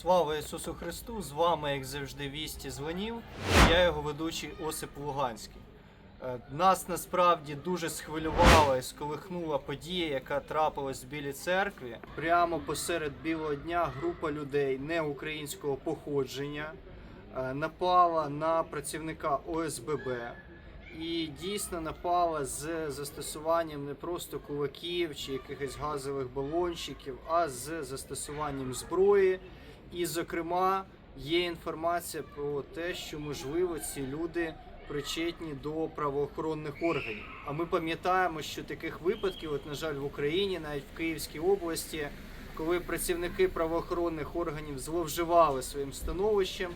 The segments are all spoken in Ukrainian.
Слава Ісусу Христу! З вами, як завжди, вісті дзвонів. Я його ведучий Осип Луганський. Е, Нас насправді дуже схвилювала і сколихнула подія, яка трапилась в Білій церкві. Прямо посеред білого дня група людей неукраїнського походження е, напала на працівника ОСББ. І дійсно напала з застосуванням не просто кулаків чи якихось газових балончиків, а з застосуванням зброї. І, зокрема, є інформація про те, що можливо ці люди причетні до правоохоронних органів. А ми пам'ятаємо, що таких випадків, от, на жаль, в Україні, навіть в Київській області, коли працівники правоохоронних органів зловживали своїм становищем,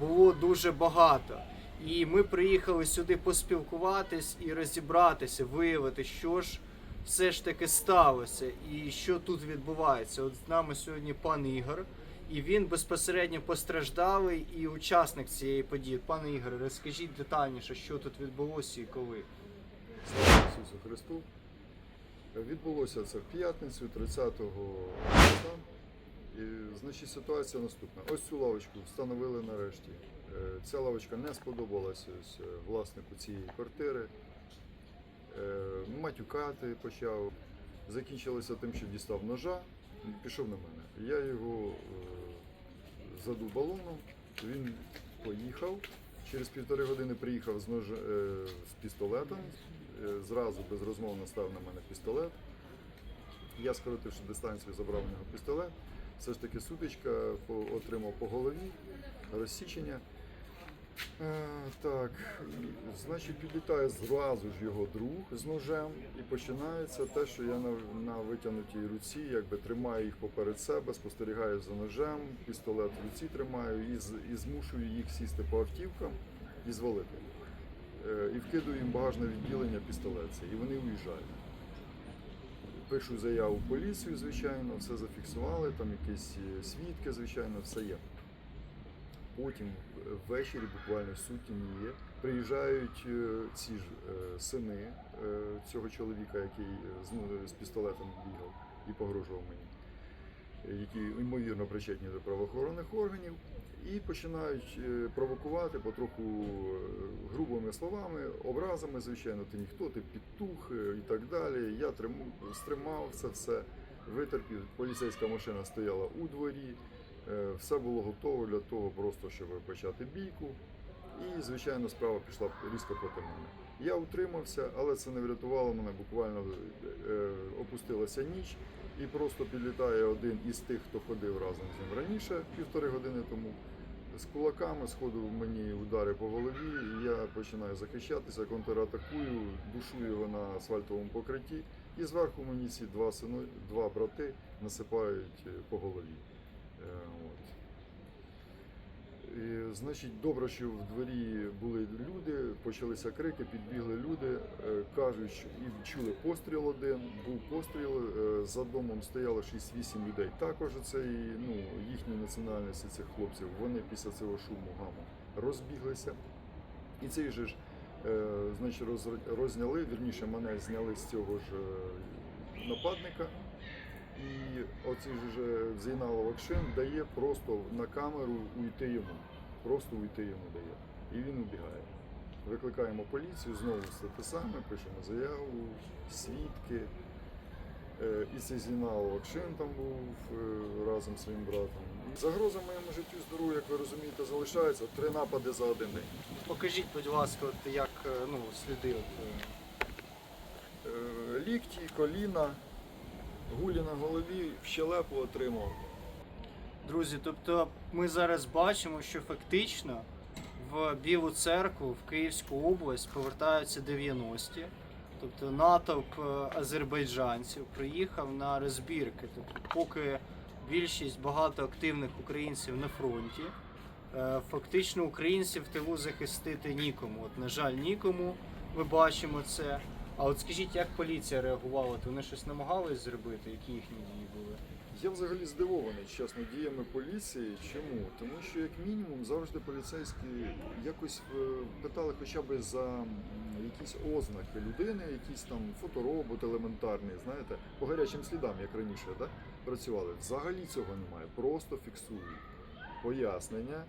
було дуже багато. І ми приїхали сюди поспілкуватись і розібратися, виявити, що ж все ж таки сталося і що тут відбувається. От з нами сьогодні пан Ігор, і він безпосередньо постраждалий і учасник цієї події. Пане Ігоре, розкажіть детальніше, що тут відбулося і коли. Слава Ісусу Христу. Відбулося це в п'ятницю, 30-го числа. І, значить, ситуація наступна. Ось цю лавочку встановили нарешті. Е, Ця лавочка не сподобалася е, власнику цієї квартири. Е, Матюкати почав. Закінчилося тим, що дістав ножа, пішов на мене. Я його задув балоном, він поїхав. Через півтори години приїхав з, нож... е, з пістолетом, е, зразу безрозмовно став на мене пістолет. Я, скоротивши дистанцію, забрав у нього пістолет. Все ж таки сутичка отримав по голові, розсічення. Е, так, значить, підлітає зразу ж його друг з ножем, і починається те, що я на, на витягнутій руці, якби тримаю їх поперед себе, спостерігаю за ножем, пістолет в руці тримаю і, і змушую їх сісти по автівкам і звалити. Е, і вкидую їм багажне відділення пістолет і вони уїжджають. Пишу заяву поліцію, звичайно, все зафіксували, там якісь е, свідки, звичайно, все є. Потім ввечері, буквально сутні приїжджають е, ці ж е, сини е, цього чоловіка, який з, ну, з пістолетом бігав і погрожував мені, які ймовірно причетні до правоохоронних органів, і починають провокувати потроху грубими словами, образами, звичайно, ти ніхто, ти підтух і так далі. Я трим- стримав це все, витерпів. Поліцейська машина стояла у дворі. Е, Все було готово для того, просто щоб почати бійку. І, звичайно, справа пішла різко проти мене. Я утримався, але це не врятувало мене. Буквально е, опустилася ніч, і просто підлітає один із тих, хто ходив разом з ним раніше, півтори години тому. З кулаками сходу мені удари по голові, і я починаю захищатися, контратакую, душу його на асфальтовому покритті, і зверху мені ці два сини, два брати насипають е, по голові. Е, От. І, значить, добре, що в дворі були люди, почалися крики, підбігли люди, е, кажуть, і чули постріл один, був постріл, е, за домом стояло 6-8 людей. Також це і, ну, їхні національності цих хлопців, вони після цього шуму гаму розбіглися. І цей же ж, значить, роз- розняли, вірніше мене зняли з цього ж нападника. І оцей же ж Зейналов Акшин дає просто на камеру уйти йому. Просто уйти йому дає. І він убігає. Викликаємо поліцію, знову все те саме, пишемо заяву, свідки. Е, І цей Зейналов Акшин там був е, разом з своїм братом. Загроза моєму життю здоров'ю, як ви розумієте, залишається три напади за один день. Покажіть, будь ласка, от як е, ну, сліди. Лікті, коліна, гулі на голові, в щелепу отримав. Друзі, тобто ми зараз бачимо, що фактично в Білу церкву, в Київську область повертаються 90-ті. Тобто натовп е, азербайджанців приїхав на розбірки. Тобто, поки більшість багато активних українців на фронті, е, фактично українців в тилу захистити нікому. От, на жаль, нікому. Ми бачимо це. А от скажіть, як поліція реагувала? То вони щось намагались зробити? Які їхні дії були? Я взагалі здивований, чесно, діями поліції. Чому? Тому що, як мінімум, завжди поліцейські якось е, питали хоча б за якісь ознаки людини, якийсь там фоторобот елементарний, знаєте, по гарячим слідам, як раніше, да? працювали. Взагалі цього немає, просто фіксують. пояснення,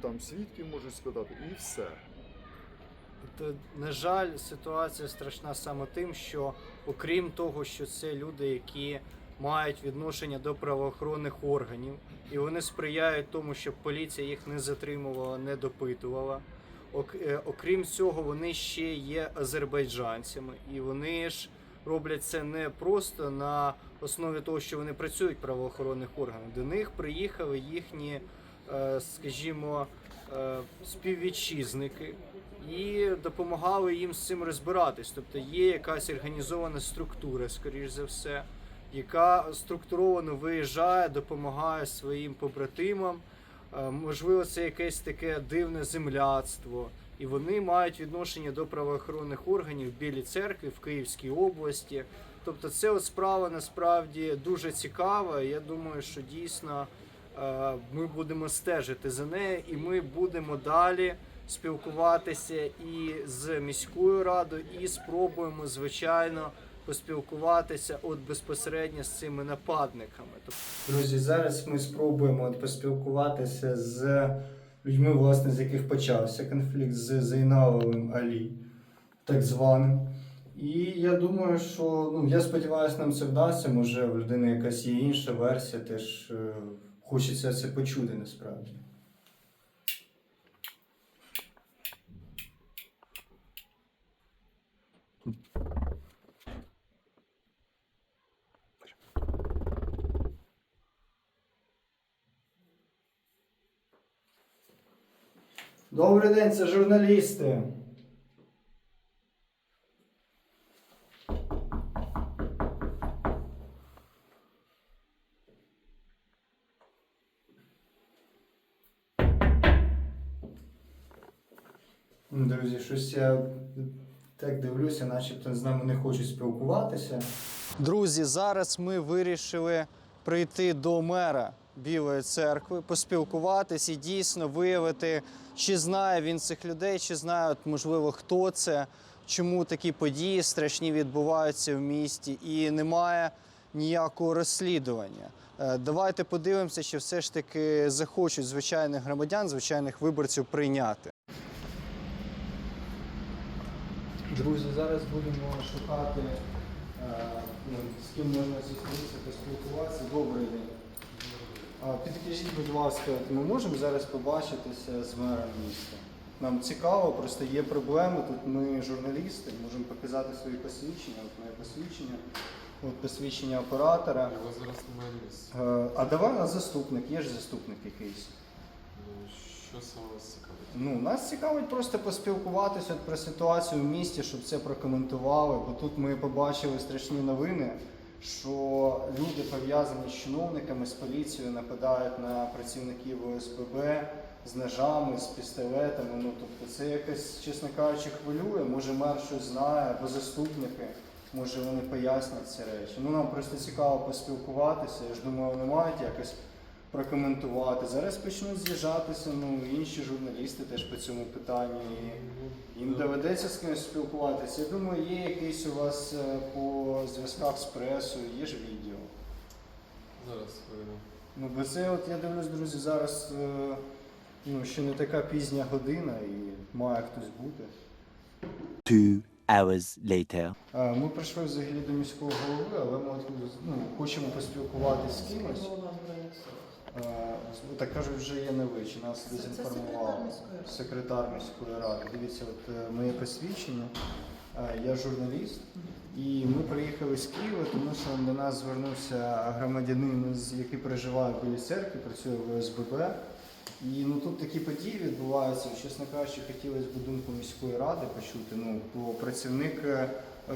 там свідків можуть спитати, і все. Тобто, на жаль, ситуація страшна саме тим, що окрім того, що це люди, які мають відношення до правоохоронних органів, і вони сприяють тому, щоб поліція їх не затримувала, не допитувала. Е, Окрім цього, вони ще є азербайджанцями, і вони ж роблять це не просто на основі того, що вони працюють в правоохоронних органах. До них приїхали їхні, е, скажімо, е, співвітчизники і допомагали їм з цим розбиратись. Тобто є якась організована структура, скоріш за все, яка структуровано виїжджає, допомагає своїм побратимам. Е, Можливо, це якесь таке дивне земляцтво. І вони мають відношення до правоохоронних органів в Білій церкві в Київській області. Тобто, це от справа насправді дуже цікава. Я думаю, що дійсно е, ми будемо стежити за нею, і ми будемо далі спілкуватися і з міською радою, і спробуємо, звичайно, поспілкуватися от безпосередньо з цими нападниками. Друзі, зараз ми спробуємо от поспілкуватися з людьми, власне, з яких почався конфлікт з Зайналовим Алі, так званим. І я думаю, що ну я сподіваюся, нам це вдасться. Може, в людини якась є інша версія, теж е, хочеться це почути насправді. Добрий день, це журналісти. Ну, Друзі, щось я так дивлюся, начебто з нами не хочуть спілкуватися. Друзі, зараз ми вирішили прийти до мера Білої церкви, поспілкуватись і дійсно виявити, чи знає він цих людей, чи знає, от, можливо, хто це, чому такі події страшні відбуваються в місті, і немає ніякого розслідування. Е, Давайте подивимося, чи все ж таки захочуть звичайних громадян, звичайних виборців прийняти. Друзі, зараз будемо шукати, е, ну, з ким можна зустрітися, поспілкуватися. Добрий день. Підкажіть, будь ласка, ми можемо зараз побачитися з мером міста? Нам цікаво, просто є проблеми. Тут ми журналісти, можемо показати свої посвідчення. От моє посвідчення, от посвідчення оператора. Його зараз немає місця. Е, А давай на заступник, є ж заступник якийсь. Ну, що саме вас цікавить? Ну, нас цікавить просто поспілкуватися про ситуацію в місті, щоб це прокоментували. Бо тут ми побачили страшні новини, що люди пов'язані з чиновниками, з поліцією нападають на працівників ОСББ з ножами, з пістолетами. Ну тобто це якось, чесно кажучи, хвилює. Може мер щось знає, або заступники. Може вони пояснять ці речі. Ну нам просто цікаво поспілкуватися. Я ж думаю, вони мають якось прокоментувати. Зараз почнуть з'їжджатися ну, інші журналісти теж по цьому питанню. І їм доведеться з кимось спілкуватися. Я думаю, є якийсь у вас е, по зв'язках з пресою, є ж відео. Зараз хвилину. Ну, бо це, от я дивлюсь, друзі, зараз е, ну, ще не така пізня година і має хтось бути. Two hours later. Е, Ми прийшли взагалі до міського голови, але ми ну, хочемо поспілкуватися з кимось. Е, Так кажуть, вже є не ви, нас дезінформували. секретар міської ради. Дивіться, от е, моє посвідчення. Е, Я журналіст, і ми приїхали з Києва, тому що до нас звернувся громадянин, який проживає в Білій церкві, працює в ОСББ. І ну тут такі події відбуваються. Чесно кажучи, хотілося б думку міської ради почути. Ну, бо працівник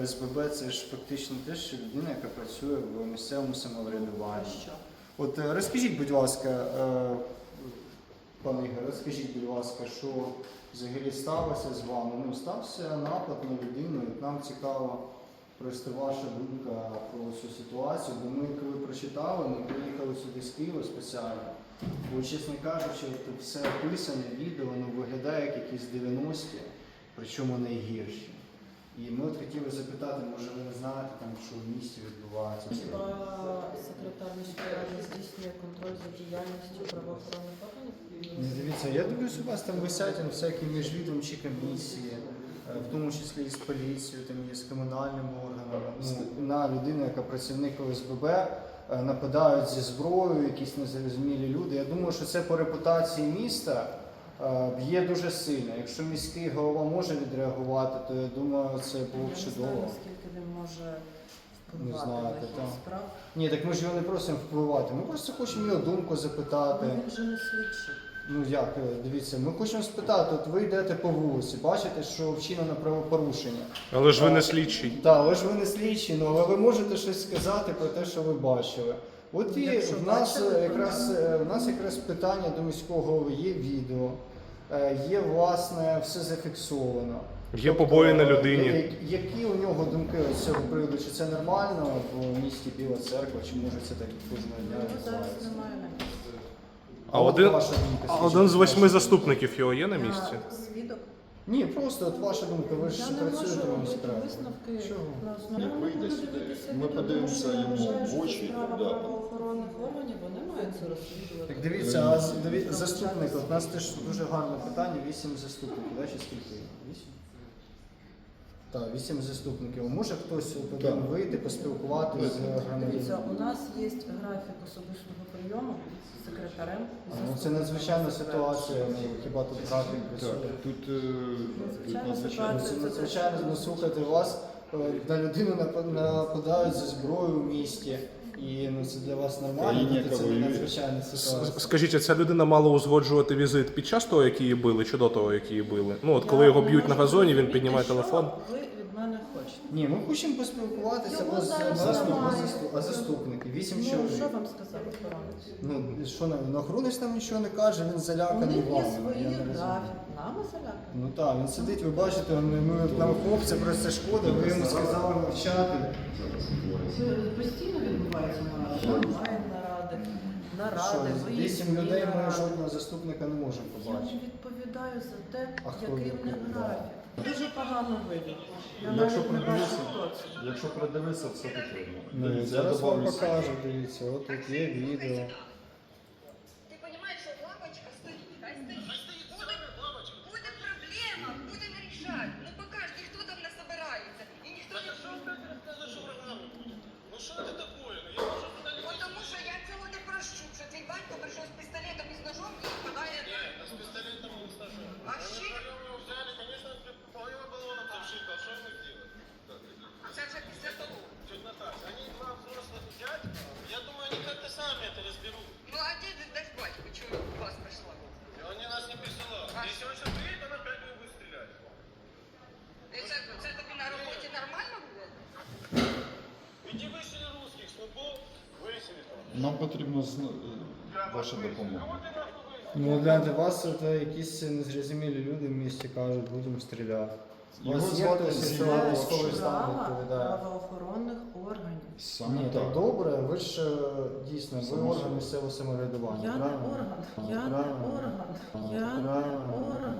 ОСББ це ж фактично теж людина, яка працює в місцевому самоврядуванні. От е, розкажіть, будь ласка, е, пане Ігор, розкажіть, будь ласка, що взагалі сталося з вами? Ну, стався напад на людину, і нам цікаво просто ваша думка про цю ситуацію. Бо ми, коли прочитали, ми приїхали сюди з Києва спеціально. Бо, чесно кажучи, все описане, відео, воно виглядає як якісь 90-ті, причому найгірші. І ми от хотіли запитати, може ви не знаєте, там, що в місті відбувається. Хіба секретар міської ради здійснює контроль за діяльністю правоохоронних органів? Не дивіться, я дивлюсь, у вас там висять там, всякі міжвідомчі комісії, е, в тому числі і з поліцією, там і з комунальними органами. Ну, на людину, яка працівник ОСББ, е, нападають зі зброєю, якісь незрозумілі люди. Я думаю, що це по репутації міста б'є дуже сильно. Якщо міський голова може відреагувати, то я думаю, це було б Я не знаю, чудово. наскільки він може Не впливати знаєте, на хід так. справ. Ні, так ми ж його не просимо впливати. Ми просто хочемо його думку запитати. Ну, Він же не слідчий. Ну як, е, дивіться, ми хочемо спитати, от ви йдете по вулиці, бачите, що вчинено правопорушення. Але ж ви не слідчий. Так, але ж ви не слідчі, ну але ви можете щось сказати про те, що ви бачили. От і Якщо в нас бачили, е, то якраз е, в нас якраз питання до міського голови, є відео, е, є власне все зафіксовано. Є побої на Тобто, людині. Які у нього думки з цього приводу? Чи це нормально в місті Біла Церква, чи може це так кожного дня Його зараз немає на місці. А от один, ваша думка, а скажіть, один з восьми ваша- заступників його є на місці? А Свідок. Ні, просто от ваша думка, ви ж Я не працюєте можу в робити міськраді. висновки Чого? на основі. Як вийде сюди, ми подивимося йому вважаю, в що очі, да. правоохоронних органів, вони це розслідувати. Так дивіться, а з- диві- заступник, от у нас теж дуже гарне питання, вісім заступників, да, чи скільки? Вісім? Так, вісім заступників. Може хтось от один Так. вийти, поспілкуватися з Дивіться, громадянами? у нас є графік особистого прийому з секретарем. і А, Ну, це заступником надзвичайна секретаря. ситуація, ну, хіба тут графік працює? Так, тут, е, тут надзвичайно. Ну, Це надзвичайно, ну слухайте, вас е, на людину напа- нападають зі зброєю в місті. І ну це для вас нормально, Країні, тобто це яка не воює. надзвичайна ситуація. Скажіть, а ця людина мала узгоджувати візит під час того, як її били, чи до того, як її били? Ну от коли Я його б'ють на газоні, він піднімає що телефон. Ви від мене хочете. Ні, ми хочемо поспілкуватися Його з зараз заступ- немає. заступ- а заступники, вісім Ну, чоловік. що вам сказав охоронець? Ну, що нам, ну, охоронець нам нічого не каже, він У заляканий них є вами. свої я не розумію. графік. Нами залякані. Ну так, він сидить, ви бачите, ми, ми, нам хлопця просто шкода, ви йому сказали мовчати. Це постійно відбувається наради. Онлайн наради, Що, вісім людей ми жодного заступника не можемо Я не побачити. відповідаю за те, А хто який в них відповідає? графік. Дуже погано видно. Я Якщо навіть не бачу придивитися, хто це. якщо придивитися, все тут видно. Ну, Дивіться, зараз вам добавлю- покажу, дивіться, от тут є відео. Потрібна е, ваша допомога. Ну для вас це якісь незрозумілі люди в місті кажуть, будемо стріляти. Його вас є звати хтось, хто Це військовий стан відповідає? правоохоронних органів. Саме Ні, так так. добре, ви ж е, дійсно, ви Само орган місцевого самоврядування. Я не правильно? орган. Я не Правильно. орган. Я не Правильно. орган.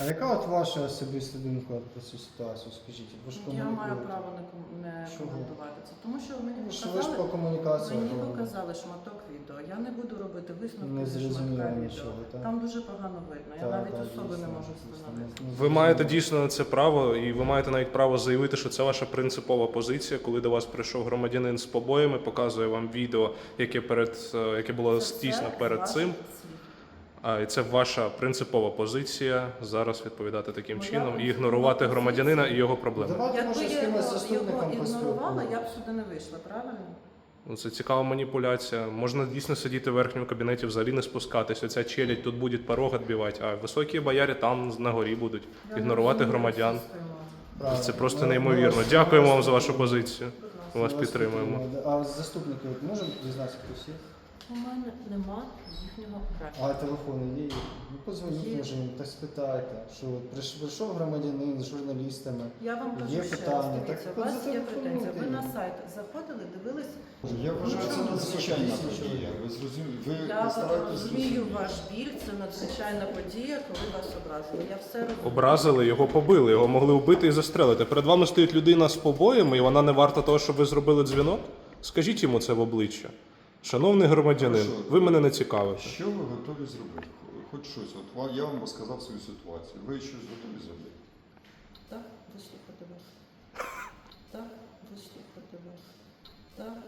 А яка от ваша особиста думка про цю ситуацію? Скажіть, ви ж Я маю комунікуєте. право не, ком- не Чого? коментувати це. Тому що мені Ну, що ви ж по комунікації мені говорите. показали шматок відео. Я не буду робити висновки Не зі зрозуміло шматка нічого, відео. так? Там дуже погано видно. Я навіть особи не можу встановити. Ви маєте дійсно на це право, і ви маєте навіть право заявити, що це ваша принципова позиція, коли до вас прийшов громадянин з побоями, показує вам відео, яке перед е, яке було Це все стісно перед цим. слів. А і це ваша принципова позиція зараз відповідати таким Моя чином і принципова ігнорувати позиція. громадянина і його проблеми. Давайте Якби з я кимось його, його ігнорувала, я б сюди не вийшла, правильно? Ну, Це цікава маніпуляція. Можна дійсно сидіти в верхньому кабінеті, взагалі не спускатись. Оця челядь тут буде порог відбивати, а високі боярі там на горі будуть Я ігнорувати розумію громадян. Правильно. Це просто Ми- ми неймовірно. вас- Дякуємо ми вам за вашу позицію. Будь ласка. Ми вас підтримуємо. підтримуємо. А заступники можемо дізнатися хтось є? У мене нема їхнього графіку. А телефони є? Ну позвоніть, може їм та спитайте, що от приш- прийшов громадянин з журналістами. Я вам кажу Є ще раз, питання, дивіться, так у вас є зателефонуйте претензія. Ви їм. на сайт заходили, дивились. Я вважаю, це надзвичайна ви подія. Ви зрозуміли? Ви Я розумію зрозуміти. ваш біль, це надзвичайна подія, коли вас образили. Я все розумію. Образили, його побили, його могли вбити і застрелити. Перед вами стоїть людина з побоями, і вона не варта того, щоб ви зробили дзвінок? Скажіть йому це в обличчя. Шановний громадянин, Хорошо. ви мене не цікавите. Що ви готові зробити? Хоч щось. От ва- я вам розказав свою ситуацію. Ви щось готові зробити? Так, вислухати вас. Так, вислухати вас. Так,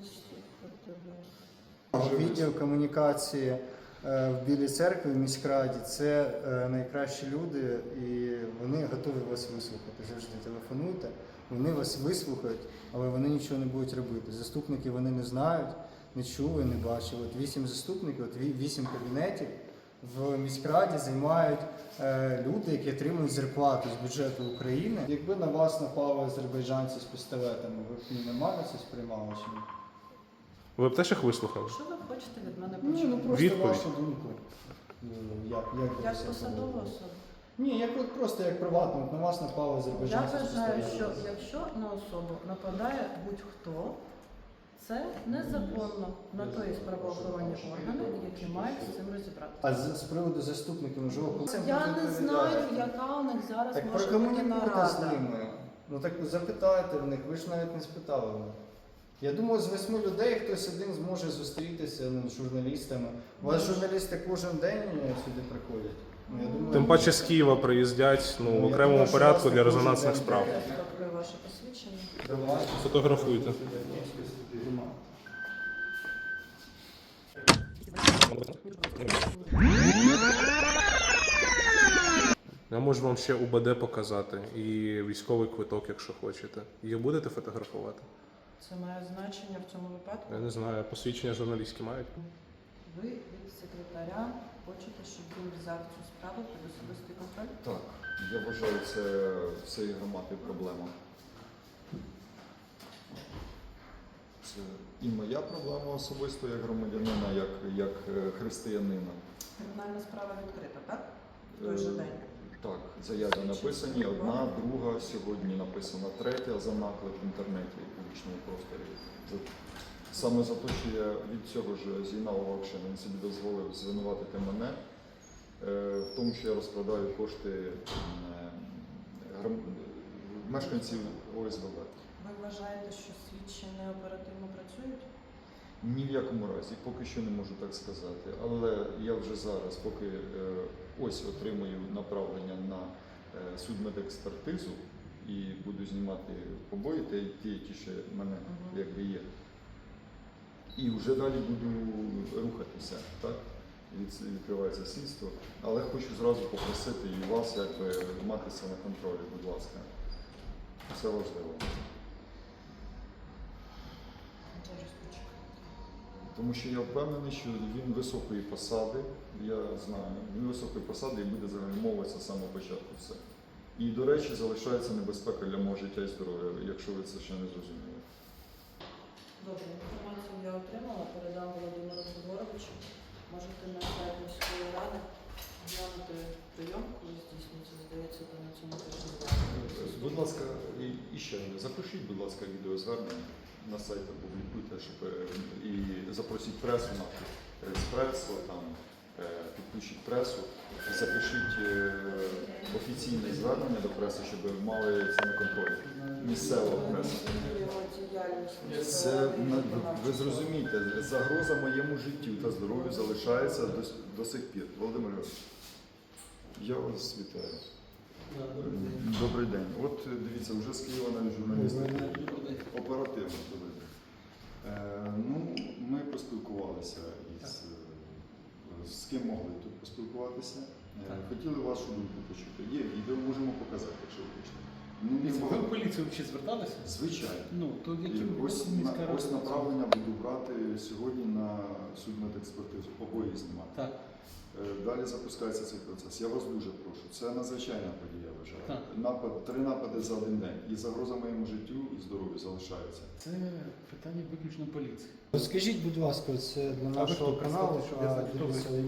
вислухати вас. Відділ комунікації е, в Білій церкві в міськраді це е, найкращі люди, і вони готові вас вислухати. Завжди телефонуйте. Вони вас вислухають, але вони нічого не будуть робити. Заступники вони не знають, не чули, не бачили. От вісім заступників, от вісім кабінетів в міськраді займають е, люди, які отримують зарплату з бюджету України. Якби на вас напали азербайджанці з пістолетами, ви б ну, нормально це сприймали чи ні? Ви б теж їх вислухали? Що ви хочете від мене почути? ну просто Відповідь. вашу думку. Ну, Як, як, ви Як себе посадова особа. Ні, як от просто як приватно, от на вас напали Я азербайджанці. з вважаю, що якщо на особу нападає будь-хто, це незаконно на то є правоохоронні органи, які мають з цим розібратися. А з, з приводу заступників, можливо, це Я не відповідати? знаю, яка у них зараз Так може бути прокомунікуйте з ними. Ну так запитайте в них, ви ж навіть не спитали в них. Я думаю, з восьми людей хтось один зможе зустрітися ну, з журналістами. У вас журналісти кожен день сюди приходять. Ну, я думаю, Тим паче з Києва приїздять ну, Ну, в окремому думаю, порядку для резонансних справ. Сфоткаю ваше посвідчення. Фотографуйте. Я можу вам ще УБД показати і військовий квиток, якщо хочете. Їх будете фотографувати? Це має значення в цьому випадку. Я не знаю, посвідчення журналістські мають. Ви від секретаря хочете, щоб він взяв цю справу під особистий контроль? Так, я вважаю, це всієї громади проблема. Це і моя проблема особисто як громадянина, як, як е, християнина. Кримінальна справа відкрита, так? В Е, той же день. Так, заяви написані, одна, друга, сьогодні написана третя за наклеп в інтернеті в публічному просторі. Саме за те, що я від цього ж Лавакшин він собі дозволив звинуватити мене е, в тому, що я розкладаю кошти гром- мешканців ОСББ. Вважаєте, що слідчі не оперативно працюють? Ні в якому разі, поки що не можу так сказати. Але я вже зараз, поки е, ось отримую направлення на е, судмедекспертизу і буду знімати побої, ті, ті, які ще в мене Мгм. якби є. І вже далі буду рухатися, так? Відкривається слідство. Але хочу зразу попросити і вас, якби мати це на контролі, будь ласка. Це важливо. Тому що я впевнений, що він високої посади, я знаю, він високої посади і буде загальмовуватися з самого початку все. І, до речі, залишається небезпека для мого життя і здоров'я, якщо ви це ще не зрозуміли. Добре, інформацію я отримала, передам Володимиру Федоровичу. Можете на сайт міської ради глянути прийом, коли здійснюється, здається, то на цьому тижні. Будь ласка, і, ще запишіть, будь ласка, відеозвернення на сайт опублікуйте, щоб е, і запросіть пресу нашу експресо, там е, підключіть пресу, запишіть е, офіційне звернення до преси, щоб мали це на контролі. Місцева преса. Це ви- зрозумієте, загроза моєму життю та здоров'ю залишається до, до сих пір. Володимир, я вас вітаю. Добрий день. От е, дивіться, вже з Києва навіть журналісти. Оперативно день. Е, ну, ми поспілкувалися із е, з ким могли тут поспілкуватися. Е, хотіли вашу думку почути. Є відео, можемо показати, якщо ви хочете. Ну, Ви багато. в поліцію чи зверталися? Звичайно. Ну, то І які ось, на, ось направлення буду брати сьогодні на судмедекспертизу, обоє знімати. Так, Е, Далі запускається цей процес. Я вас дуже прошу. Це надзвичайна подія, я вважаю. Напад, три напади за один день. І загроза моєму життю і здоров'ю залишається. це питання виключно поліції. Скажіть, будь ласка, це для нашого каналу.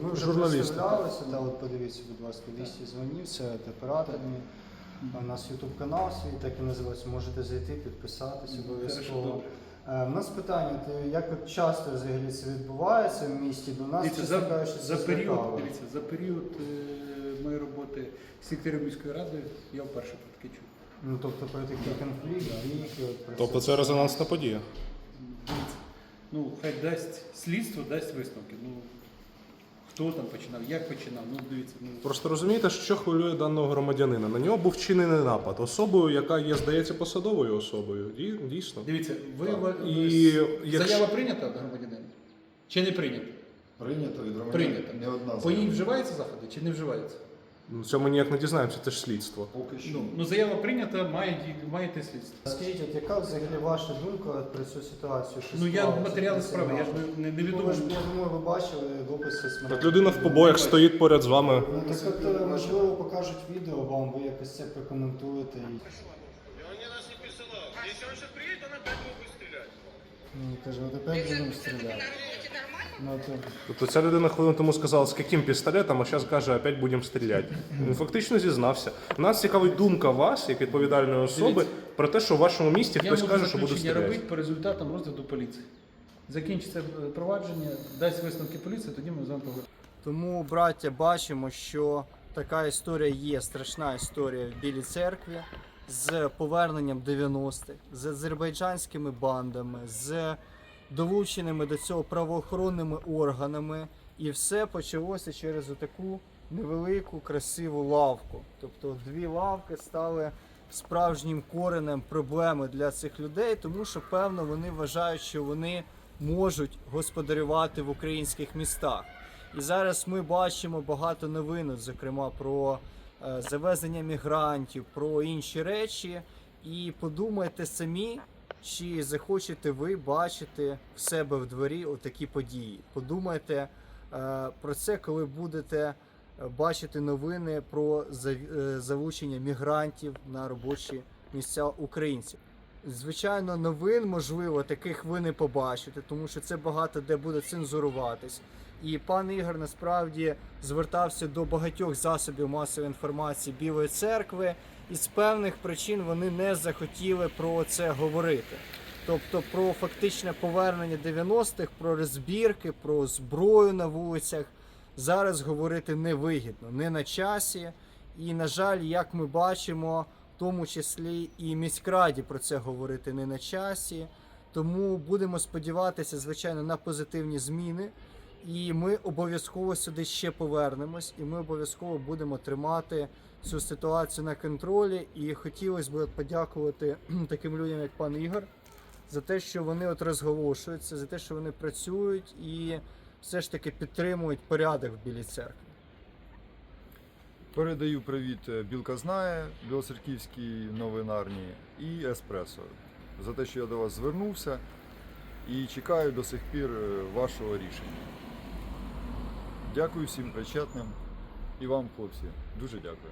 Ми вже представлялися, та от подивіться, будь ласка, 200 дзвонів, це от оператор. У нас YouTube канал свій, так і називається. Можете зайти, підписатися Хорошо, обов'язково. Добре. Е, У нас питання, то як от часто взагалі це відбувається в місті? До нас Дивіться, чесно за, кажучи, за період, дивіться, за період е, моєї роботи секретарем міської ради я вперше про таке чув. Ну тобто про такий конфлікт, бійки, от про Тобто це резонансна подія. Дивіться, ну хай дасть слідство, дасть висновки. Ну хто там починав, як починав, ну дивіться, ну Просто розумієте, що хвилює даного громадянина. На нього був вчинений напад особою, яка є, здається, посадовою особою. Дій- Дійсно. дивіться, ви, Так. ви- І заява якщо- заява прийнята від громадянина? Чи не прийнята? Прийнято від громадян Прийнято. не одна По ній заява. вживаються заходи чи не вживаються? Ну, Це ми ніяк не дізнаємося, це ж слідство. Поки що. Ну, ну заява прийнята, має ді- маєте слідство. Скажіть, от яка взагалі ваша думка про цю ситуацію? Що Ну я склалося матеріали після справи, я ж не, не, Ну, відомо. ви ж, я думаю, ви бачили дописи соцмереж. Так людина в побоях стоїть поряд з вами. Ну так от, е, можливо, покажуть відео вам, ви якось це прокоментуєте. І, И он мне нас не присылал. Если он сейчас приедет, он опять будет стрелять. ну, каже, от опять будемо стріляти. На работе нормально? Ну, Тобто ця людина хвилину тому сказала, з яким пістолетом, а зараз каже, опять будемо стріляти. Він фактично зізнався. Нас цікавить думка вас, як відповідальної особи, Дивіться. про те, що в вашому місті Я хтось можу каже, що буде заключення стріляти. робити по результатам розгляду поліції. Закінчиться е, провадження, дасть висновки поліції, тоді ми з вами поговоримо. Тому, браття, бачимо, що така історія є страшна історія в Білій церкві з поверненням 90-х, з азербайджанськими бандами, з долученими до цього правоохоронними органами. І все почалося через таку невелику красиву лавку. Тобто дві лавки стали справжнім коренем проблеми для цих людей, тому що певно вони вважають, що вони можуть господарювати в українських містах. І зараз ми бачимо багато новин, зокрема про е, завезення мігрантів, про інші речі. І подумайте самі, чи захочете ви бачити в себе в дворі отакі події. Подумайте е, про це, коли будете е, бачити новини про е, залучення мігрантів на робочі місця українців. Звичайно, новин, можливо, таких ви не побачите, тому що це багато де буде цензуруватись. І пан Ігор насправді звертався до багатьох засобів масової інформації Білої церкви, і з певних причин вони не захотіли про це говорити. Тобто про фактичне повернення 90-х, про розбірки, про зброю на вулицях зараз говорити невигідно, не на часі. І, на жаль, як ми бачимо, в тому числі і міськраді про це говорити не на часі. Тому будемо сподіватися, звичайно, на позитивні зміни. І ми обов'язково сюди ще повернемось, і ми обов'язково будемо тримати цю ситуацію на контролі. І хотілося б подякувати таким людям, як пан Ігор, за те, що вони от розголошуються, за те, що вони працюють і все ж таки підтримують порядок в Білій церкві. Передаю привіт е, Білка знає, Білоцерківській новинарні і Еспресо за те, що я до вас звернувся і чекаю до сих пір е, вашого рішення. Дякую всім причетним і вам, хлопці. Дуже дякую.